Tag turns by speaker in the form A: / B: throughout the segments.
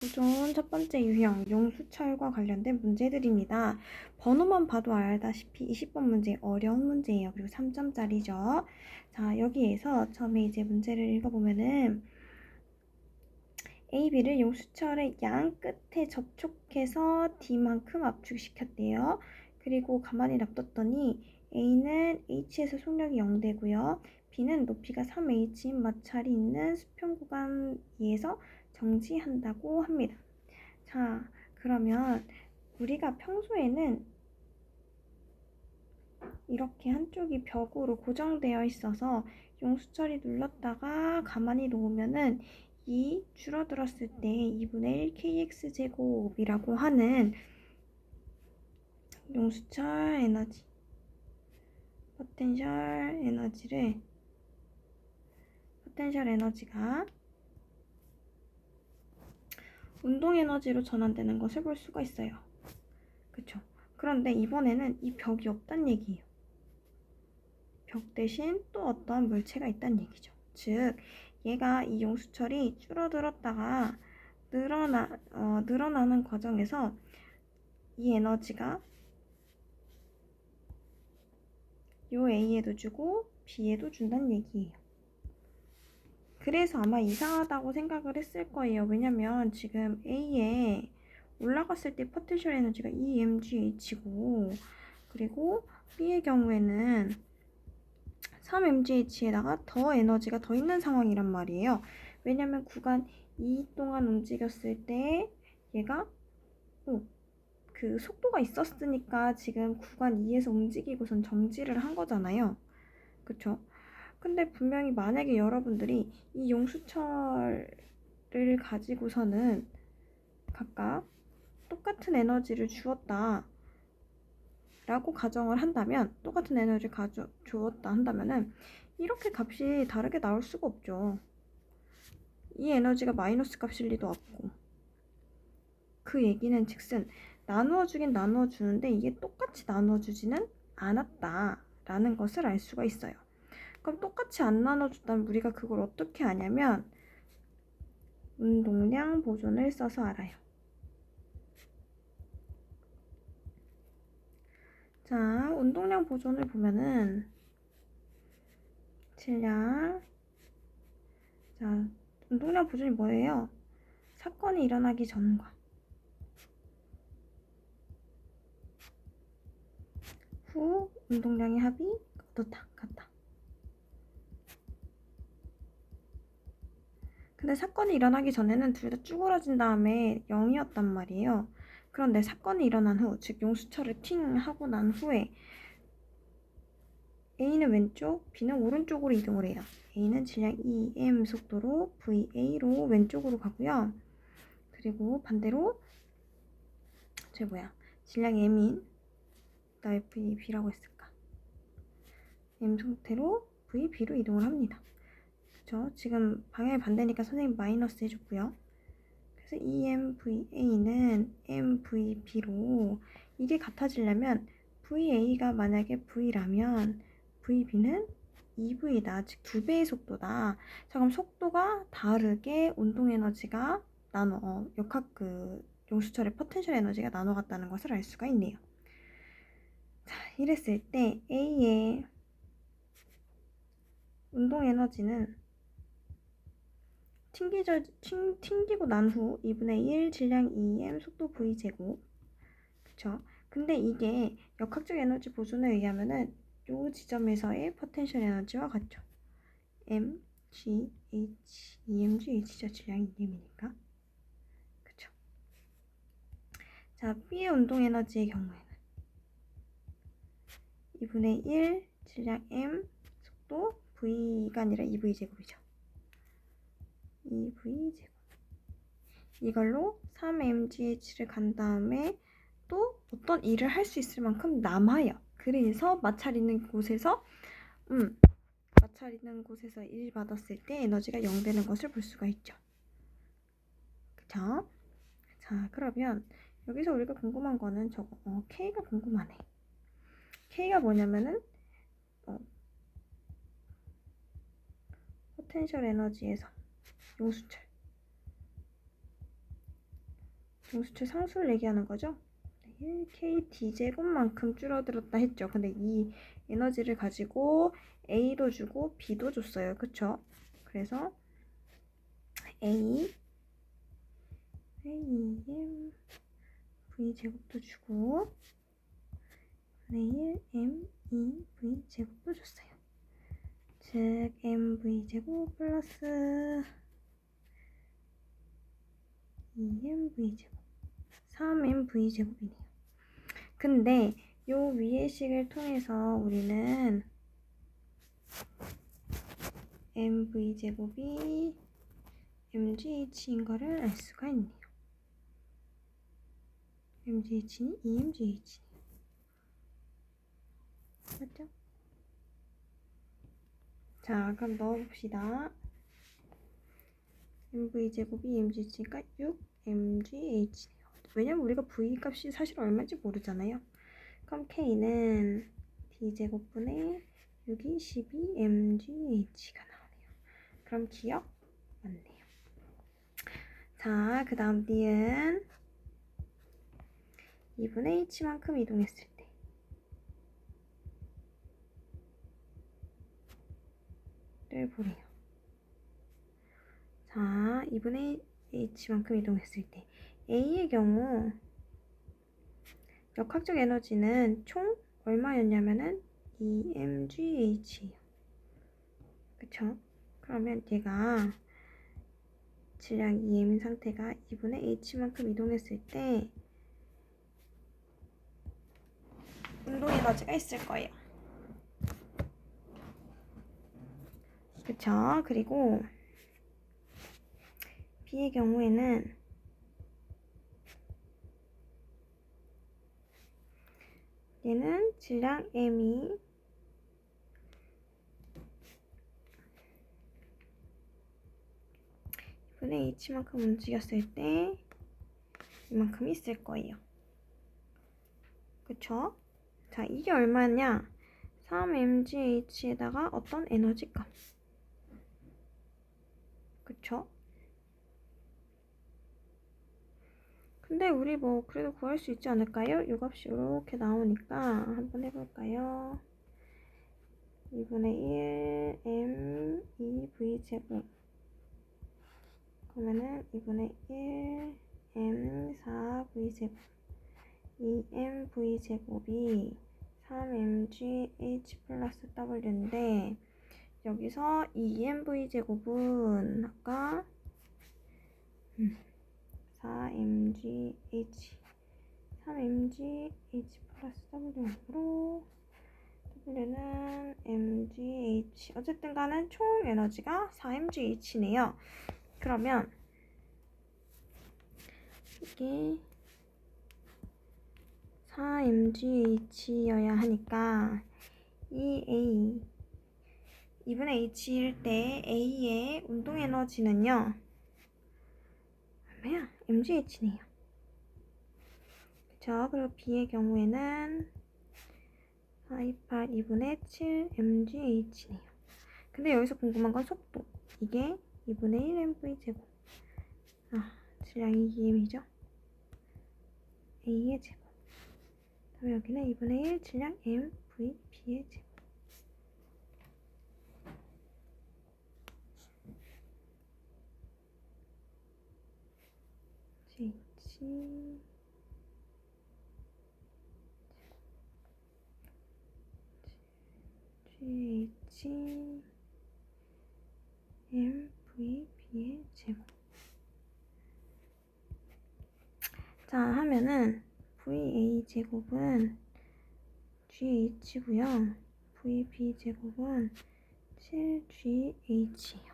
A: 우선 첫 번째 유형, 용수철과 관련된 문제들입니다. 번호만 봐도 알다시피 20번 문제 어려운 문제예요. 그리고 3점짜리죠. 자, 여기에서 처음에 이제 문제를 읽어보면은 A, B를 용수철의 양 끝에 접촉해서 D만큼 압축시켰대요. 그리고 가만히 놔뒀더니 A는 H에서 속력이 0 되고요. B는 높이가 3H인 마찰이 있는 수평 구간 위에서 정지한다고 합니다. 자, 그러면 우리가 평소에는 이렇게 한쪽이 벽으로 고정되어 있어서 용수철이 눌렀다가 가만히 놓으면은 이 줄어들었을 때 2분의 1 kx 제곱이라고 하는 용수철 에너지 포텐셜 에너지를 포텐셜 에너지가 운동 에너지로 전환되는 것을 볼 수가 있어요. 그쵸? 그런데 이번에는 이 벽이 없단 얘기예요. 벽 대신 또 어떤 물체가 있단 얘기죠. 즉, 얘가 이 용수철이 줄어들었다가 늘어나, 어, 늘어나는 과정에서 이 에너지가 요 A에도 주고 B에도 준다는 얘기예요. 그래서 아마 이상하다고 생각을 했을 거예요. 왜냐면 지금 A에 올라갔을 때 포텐셜 에너지가 EMGH고 그리고 B의 경우에는 3mgh에다가 더 에너지가 더 있는 상황이란 말이에요. 왜냐면 구간 2 동안 움직였을 때 얘가 어, 그 속도가 있었으니까 지금 구간 2에서 움직이고선 정지를 한 거잖아요. 그쵸? 근데 분명히 만약에 여러분들이 이 용수철을 가지고서는 각각 똑같은 에너지를 주었다 라고 가정을 한다면 똑같은 에너지를 가져 주었다 한다면은 이렇게 값이 다르게 나올 수가 없죠. 이 에너지가 마이너스 값일 리도 없고 그 얘기는 즉슨 나누어 주긴 나누어 주는데 이게 똑같이 나누어 주지는 않았다 라는 것을 알 수가 있어요. 그럼 똑같이 안 나눠줬다면 우리가 그걸 어떻게 아냐면 운동량 보존을 써서 알아요. 자, 운동량 보존을 보면은 질량 자, 운동량 보존이 뭐예요? 사건이 일어나기 전과 후 운동량의 합이 어떻다 같다. 근데 사건이 일어나기 전에는 둘 다 쭈그러진 다음에 0이었단 말이에요. 그런데 사건이 일어난 후, 즉 용수철을 팅 하고 난 후에 A는 왼쪽, B는 오른쪽으로 이동을 해요. A는 질량 EM 속도로 VA로 왼쪽으로 가고요. 그리고 반대로 저 뭐야 질량 M인 나 VB라고 했을까? M 상태로 VB로 이동을 합니다. 그쵸? 지금 방향이 반대니까 선생님 마이너스 해줬고요. 그래서 EMVA는 MVB로 이게 같아지려면 VA가 만약에 V라면 VB는 2V다. 즉, 두 배의 속도다. 자, 그럼 속도가 다르게 운동 에너지가 나눠, 어, 역학 그 용수철의 포텐셜 에너지가 나눠갔다는 것을 알 수가 있네요. 자, 이랬을 때 A의 운동 에너지는 튕기져, 튕, 튕기고 난 후 2분의 1 질량 2m 속도 v 제곱 그쵸? 근데 이게 역학적 에너지 보존에 의하면은 요 지점에서의 포텐셜 에너지와 같죠. m, g, h, emg, h죠. 질량이 em이니까. 그쵸? 자, B의 운동 에너지의 경우에는 2분의 1 질량 m 속도 v가 아니라 2v 제곱이죠. 2v 제곱 이걸로 3mgh를 간 다음에 또 어떤 일을 할 수 있을 만큼 남아요. 그래서 마찰 있는 곳에서 음, 마찰 있는 곳에서 일 받았을 때 에너지가 0 되는 것을 볼 수가 있죠. 그쵸? 자, 그러면 여기서 우리가 궁금한 거는 저거 어, K가 궁금하네. K가 뭐냐면은 어, 포텐셜 에너지에서 용수철 정수체 상수를 얘기하는 거죠. 1k d제곱만큼 줄어들었다 했죠. 근데 이 에너지를 가지고 A도 주고 B도 줬어요. 그쵸? 그래서 A A M V 제곱도 주고 분의 1 M E V 제곱도 줬어요. 즉 M V 제곱 플러스 2M V 제곱 3M V 제곱이네요. 근데 요 위의 식을 통해서 우리는 MV 제곱이 MGH인 거를 알 수가 있네요. MGH는 EMGH네요. 맞죠? 자, 그럼 넣어봅시다. MV 제곱이 EMGH니까 6MGH네요. 왜냐면 우리가 V 값이 사실 얼마인지 모르잖아요. 그럼 K는 D제곱분의 6이 12MGH가 나오네요. 그럼 기억 맞네요. 자, 그 다음 D은 2분의 H만큼 이동했을 때 를 보래요. 자, 2분의 H만큼 이동했을 때 A의 경우 역학적 에너지는 총 얼마였냐면은 EMGH예요. 그쵸? 그러면 얘가 질량 EM인 상태가 2분의 H만큼 이동했을 때 운동 에너지가 있을 거예요. 그쵸? 그리고 B의 경우에는 얘는 질량 M이 분의 H만큼 움직였을 때 이만큼 있을 거예요. 그쵸? 자, 이게 얼마냐? 3mgh에다가 어떤 에너지 값. 그쵸? 근데 우리 뭐 그래도 구할 수 있지 않을까요? 요 값이 이렇게 나오니까 한번 해볼까요? 2분의 1 m 2v 제곱 그러면은 2분의 1 m 4v 제곱 2mv 제곱이 3mgh 플러스 w인데 여기서 2mv 제곱은 아까 음, 4mgh 3mgh 플러스 w으로 w는 mgh 어쨌든 간은 총 에너지가 4mgh네요. 그러면 이게 4mgh여야 하니까 이 A 2분의 h일 때 A의 운동 에너지는요 얼마야? mgh네요. 그쵸? 그리고 B의 경우에는 428 2분의 7 mgh네요. 근데 여기서 궁금한 건 속도. 이게 2분의 1 mv 제곱. 아 질량이 2m이죠? A의 제곱. 그럼 여기는 2분의 1 질량 m v b의 제곱 gh gh m v b의 제곱 자 하면은 VA 제곱은 GH고요. VB 제곱은 7GH예요.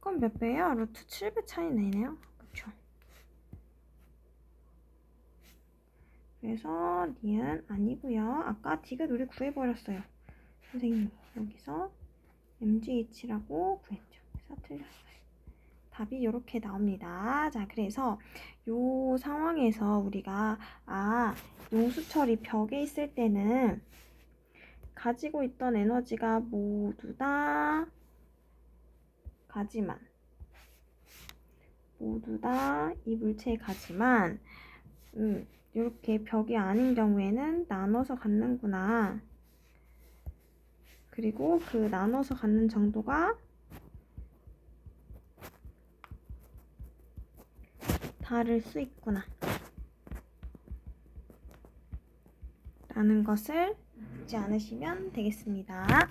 A: 그럼 몇 배예요? 루트 7배 차이 나네요. 그쵸? 그래서 니은 아니고요. 아까 D가 우리 구해버렸어요. 선생님이 여기서 MGH라고 구했죠. 그래서 틀렸어요. 답이 이렇게 나옵니다. 자, 그래서 요 상황에서 우리가 아, 용수철이 벽에 있을 때는 가지고 있던 에너지가 모두 다 가지만 모두 다 이 물체에 가지만 음, 이렇게 벽이 아닌 경우에는 나눠서 갖는구나. 그리고 그 나눠서 갖는 정도가 다를 수 있구나. 라는 것을 잊지 않으시면 되겠습니다.